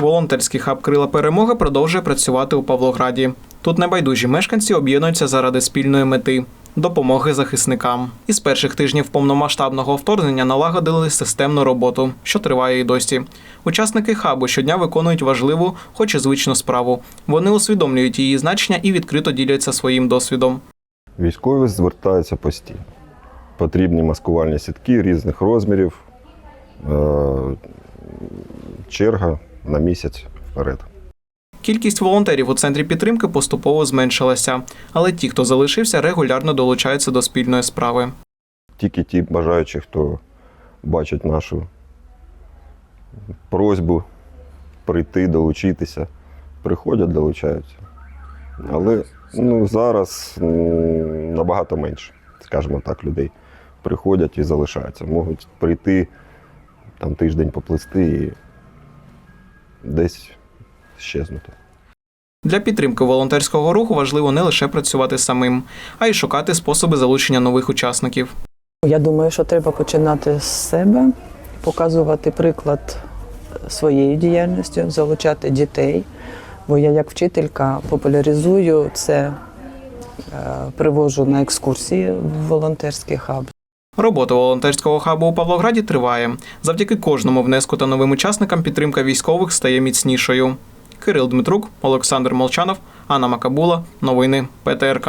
Волонтерський хаб Крила Перемоги продовжує працювати у Павлограді. Тут небайдужі мешканці об'єднуються заради спільної мети допомоги захисникам. Із перших тижнів повномасштабного вторгнення налагодили системну роботу, що триває і досі. Учасники хабу щодня виконують важливу, хоч і звичну справу. Вони усвідомлюють її значення і відкрито діляться своїм досвідом. Військові звертаються постійно. Потрібні маскувальні сітки різних розмірів. Е, Черга на місяць вперед. Кількість волонтерів у центрі підтримки поступово зменшилася, але ті, хто залишився, регулярно долучаються до спільної справи. Тільки ті бажаючі, хто бачить нашу просьбу прийти, долучитися, приходять, долучаються. Але ну, зараз набагато менше, скажімо так, людей приходять і залишаються. Можуть прийти там тиждень поплисти і десь щезнути. Для підтримки волонтерського руху важливо не лише працювати самим, а й шукати способи залучення нових учасників. Я думаю, що треба починати з себе, показувати приклад своєю діяльністю, залучати дітей. Бо я як вчителька популяризую це, е, привожу на екскурсії в волонтерський хаб. Робота волонтерського хабу у Павлограді триває. Завдяки кожному внеску та новим учасникам підтримка військових стає міцнішою. Кирил Дмитрук, Олександр Молчанов, Анна Макабула. Новини ПТРК.